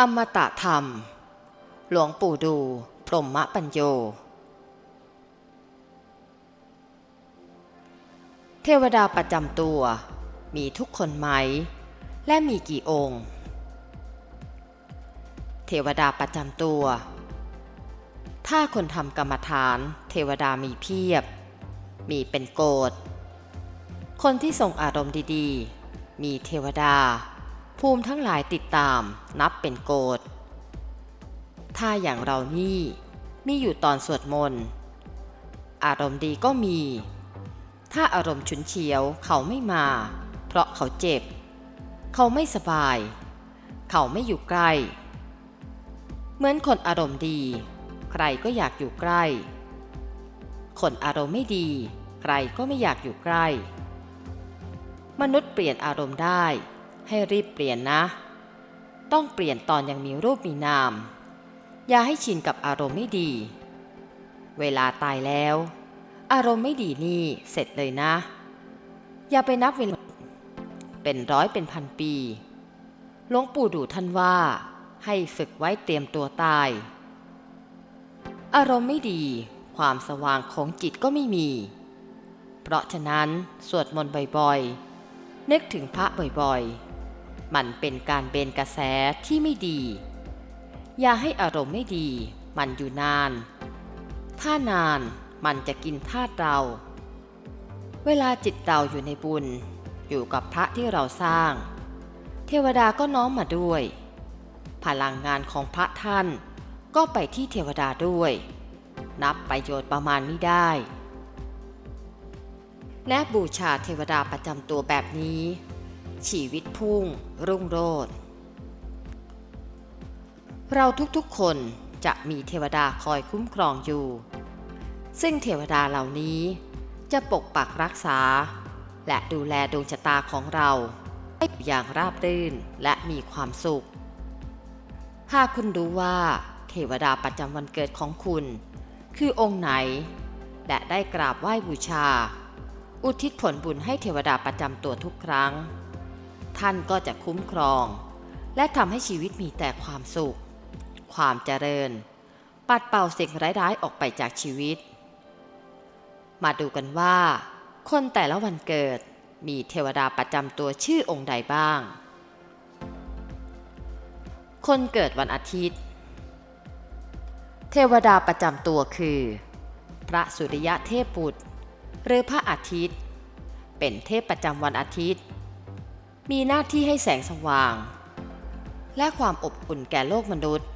อมตะธรรม หลวงปู่ดู พรหมปัญโย เทวดาประจำตัว มีทุกคนไหม และมีกี่องค์ เทวดาประจำตัว ถ้าคนทำกรรมฐานเทวดามีเพียบ มีเป็นโกดคนที่ส่งอารมณ์ดีๆ มีเทวดา ภูมิทั้งหลายติดตามนับเป็นโกดถ้าอย่างเรานี่มีอยู่ตอนสวดมนต์ อารมณ์ดีก็มี ถ้าอารมณ์ฉุนเฉียวเขาไม่มา เพราะเขาเจ็บ เขาไม่สบาย เขาไม่อยู่ใกล้ เหมือนคนอารมณ์ดี ใครก็อยากอยู่ใกล้ คนอารมณ์ไม่ดี ใครก็ไม่อยากอยู่ใกล้ มนุษย์เปลี่ยนอารมณ์ได้ ให้รีบเปลี่ยนนะ ต้องเปลี่ยนตอนยังมีรูปมีนาม อย่าให้ชินกับอารมณ์ไม่ดี เวลาตายแล้ว อารมณ์ไม่ดีนี่เสร็จเลยนะ อย่าไปนับเวลาเป็นร้อยเป็นพันปีหลวงปู่ดูท่านว่าให้ฝึกไว้เตรียมตัวตาย อารมณ์ไม่ดี ความสว่างของจิตก็ไม่มี เพราะฉะนั้นสวดมนต์บ่อยๆนึกถึงพระบ่อยๆ มันเป็นการเบนกระแสที่ไม่ดี อย่าให้อารมณ์ไม่ดี มันอยู่นาน ถ้านานมันจะกินธาตุเรา เวลาจิตเราอยู่ในบุญ อยู่กับพระที่เราสร้าง เทวดาก็น้อมมาด้วย พลังงานของพระท่านก็ไปที่เทวดาด้วย นับประโยชน์ประมาณไม่ได้และบูชาเทวดาประจำตัวแบบนี้ ชีวิตพุ่ง รุ่งโรจน์ เราทุกๆคนจะมีเทวดาคอยคุ้มครองอยู่ ซึ่งเทวดาเหล่านี้จะปกปักรักษา และดูแลดวงชะตาของเราให้อย่างราบรื่นและมีความสุข หากคุณรู้ว่าเทวดาประจำวันเกิดของคุณ คือองค์ไหน และได้กราบไหว้บูชา อุทิศผลบุญให้เทวดาประจำตัวทุกครั้ง ท่านก็จะคุ้มครอง และทำให้ชีวิตมีแต่ความสุข ความเจริญ ปัดเป่าสิ่งร้ายๆออกไปจากชีวิต มาดูกันว่า คนแต่ละวันเกิดมีเทวดาประจำตัวชื่อองค์ใดบ้าง คนเกิดวันอาทิตย์ เทวดาประจำตัวคือ พระสุริยะเทพบุตร หรือพระอาทิตย์ เป็นเทพประจำวันอาทิตย์ มีหน้าที่ให้แสงสว่าง และความอบอุ่นแก่โลกมนุษย์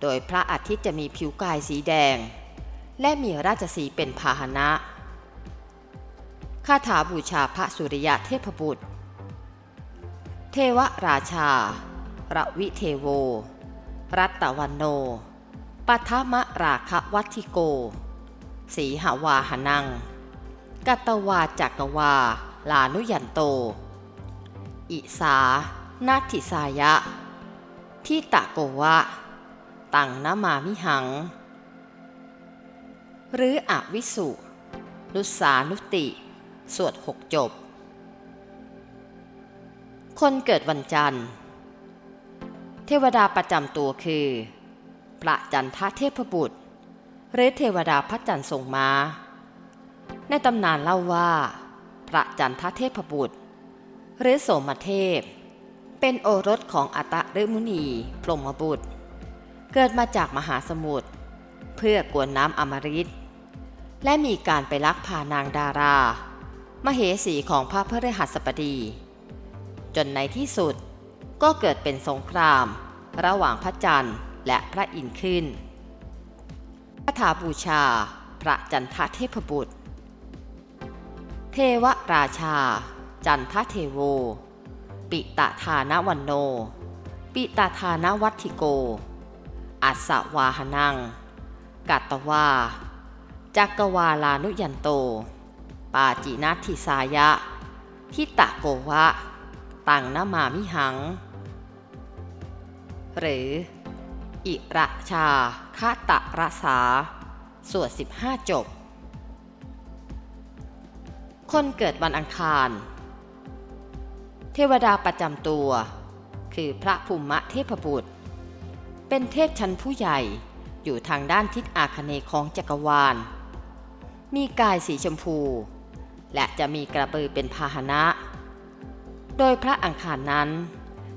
โดยพระอาทิตย์จะมีผิวกายสีแดง และมีราชสีเป็นพาหนะคาถาบูชาพระสุริยะเทพบุตร เทวราชา ระวิเทโว รัตตวันโน ปัทมะราคะวัติโก สีหาวาหนัง กัตวาจักรวา ลานุยันโต อิสานาทิสายะทิตะโกวะ ตังนามามิหัง หรืออวิสุ นุสานุติ สวดหกจบ คนเกิดวันจันทร์ เทวดาประจำตัวคือ พระจันทเทพบุตร หรือเทวดาพระจันทร์ทรงมา ในตำนานเล่าว่า พระจันทเทพบุตร หรือโสมเทพ เป็นโอรสของอัตตฤมุนีพรหมบุตร เกิดมาจากมหาสมุทรเพื่อกวนน้ำอมฤตและมีการไปลักพานางดารา มเหสีของพระพฤหัสบดี จนในที่สุดก็เกิดเป็นสงคราม ระหว่างพระจันทร์และพระอินทร์ขึ้นคาถาบูชา พระจันทเทพบุตร เทวราชา จันทเทโว ปิตะทานวันโน ปิตะทานวัตถิโก อัสสวาหนัง กัตวา จักวาลานุยันโต ปาจินาทิสายะ ทิตะโกวะ ตังนามามิหัง หรือ อิระชาคาตะรสาสวด15 จบ คนเกิดวันอังคาร วดาประจำตัว คือพระภูมิเทพบุตร เป็นเทพชั้นผู้ใหญ่อยู่ทางด้านทิศอาคเนย์ของจักรวาล มีกายสีชมพู และจะมีกระบือเป็นพาหนะ โดยพระอังคารนั้น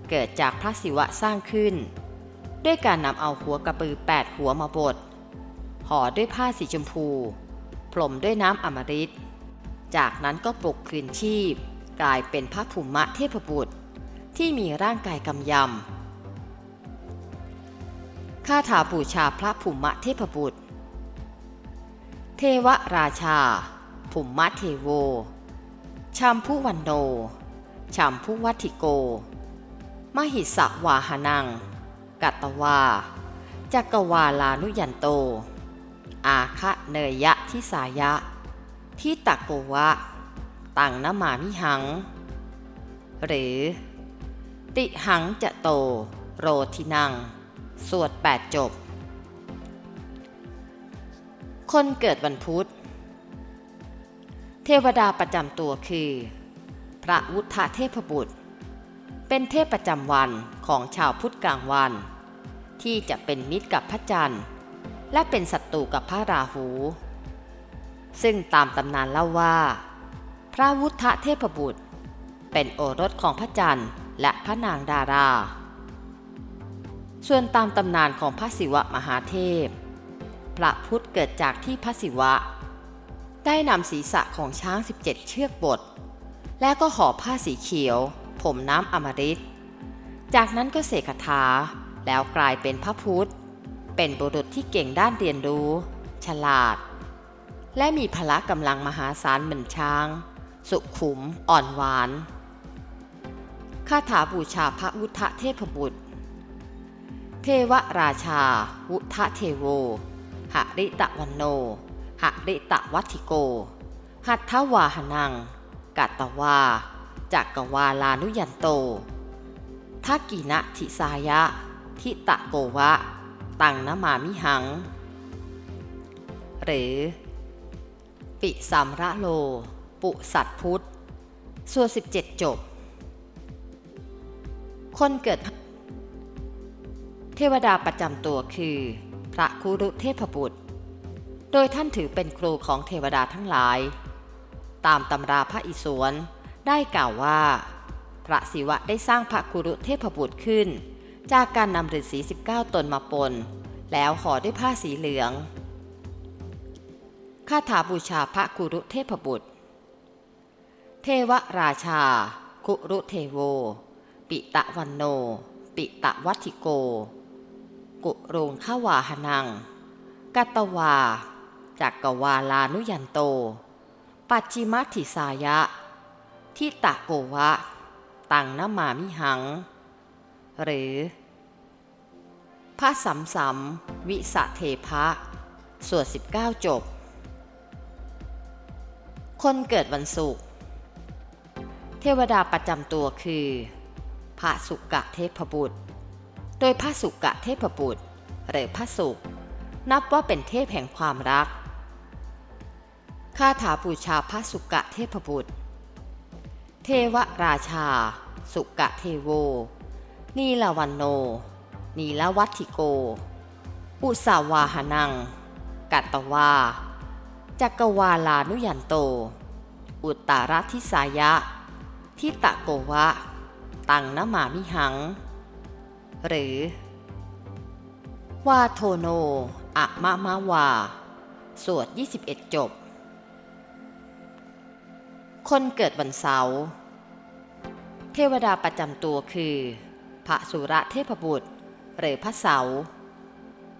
เกิดจากพระศิวะสร้างขึ้น ด้วยการนำเอาหัวกระบือแปดหัวมาบดห่อด้วยผ้าสีชมพู พรมด้วยน้ำอมฤต จากนั้นก็ปลุกคืนชีพ กลายเป็นพระภูมิเทพบุตร ที่มีร่างกายกำยำคาถาบูชาพระภูมิเทพบุตร เทวราชาภูมิเทโวชัมพุวันโนชัมพุวัติโก มหิสวาหนัง กัตตวา จักวาลานุยันโต อาคะเนยยะทิสายะ ทิตะโกวะ ตังนมามิหัง หรือ ติหังจะโต โรทินัง สวดแปดจบ คนเกิดวันพุธ เทวดาประจำตัวคือ พระวุฒเทพบุตร เป็นเทพประจำวันของชาวพุทธกลางวัน ที่จะเป็นมิตรกับพระจันทร์ และเป็นศัตรูกับพระราหูซึ่งตามตำนานเล่าว่า พระวุฒเทพบุตร เป็นโอรสของพระจันทร์และพระนางดารา ส่วนตามตำนานของพระศิวะมหาเทพ พระพุทธเกิดจากที่พระศิวะ ได้นำศีรษะของช้าง 17 เชือกบดและก็ห่อผ้าสีเขียว ผมน้ำอมฤต จากนั้นก็เสกคาถาแล้วกลายเป็นพระพุทธ เป็นบุรุษที่เก่งด้านเรียนรู้ ฉลาด และมีพละกำลังมหาศาลเหมือนช้าง สุขุม อ่อนหวานคาถาบูชาพระวุฒเทพบุตร เทวราชา วุฒเทโว หริตะวันโน หริตะวัติโก หัตถวาหนัง กัตตวา จักกวาลานุยันโตทักกินะทิสายะ ทิตะโกวะ ตังนมามิหัง หรือ ปิสัมระโล ปุสัตพุทธส่วน 17 จบ คนเกิด เทวดาประจำตัวคือ พระคุรุเทพบุตร โดยท่านถือเป็นครูของเทวดาทั้งหลาย ตามตำราพระอิศวรได้กล่าวว่า พระศิวะได้สร้างพระคุรุเทพบุตรขึ้น จากการนำฤาษี19 ตนมาปน แล้วห่อด้วยผ้าสีเหลืองคาถาบูชาพระคุรุเทพบุตร เทวราชา คุรุเทโว ปิตะวันโน ปิตะวัติโก กุรุงขวาหนัง กัตวา จักกวาลานุยันโต ปัจจิมัติสายะ ทิตะโกวะ ตังนมามิหัง หรือพระสัมสัมวิสะเทพะสวด19 จบ คนเกิดวันศุกร์ เทวดาประจำตัวคือ พระสุกะเทพบุตร โดยพระสุกะเทพบุตร หรือพระสุกนับว่าเป็นเทพแห่งความรัก คาถาบูชาพระสุกะเทพบุตร เทวราชา สุกะเทโว นีลาวันโน นีลวัติโก อุสาวาหนัง กัตตวา จักกวาลานุยันโต อุตตารัทิสายะ ทิตะโกวะ ตังนมามิหัง หรือ วาโทโนอะมะมะวา สวด 21 จบ คนเกิดวันเสาร์ เทวดาประจำตัวคือ พระสุรเทพบุตร หรือพระเสา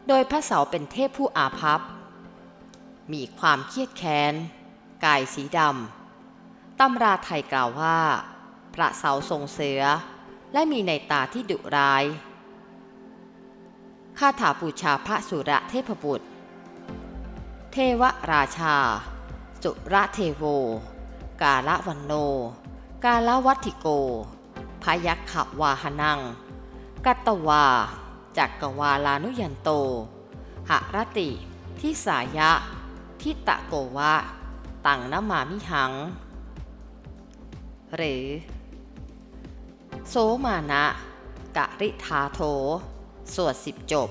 โดยพระเสาเป็นเทพผู้อาภัพ มีความเครียดแค้น กายสีดำ ตำราไทยกล่าวว่า พระเสาทรงเสือ และมีในตาที่ดุร้ายคาถาบูชาพระสุระเทพบุตร เทวราชาสุระเทโว กาละวันโน กาลวัตถิโก พยัคขวาหนัง กัตตวา จักกวาลานุยันโต หะรติ ทิสายะ ทิตะโกวะ ตังนมามิหัง หรือ โสมานะกะริทาโท สวดสิบจบ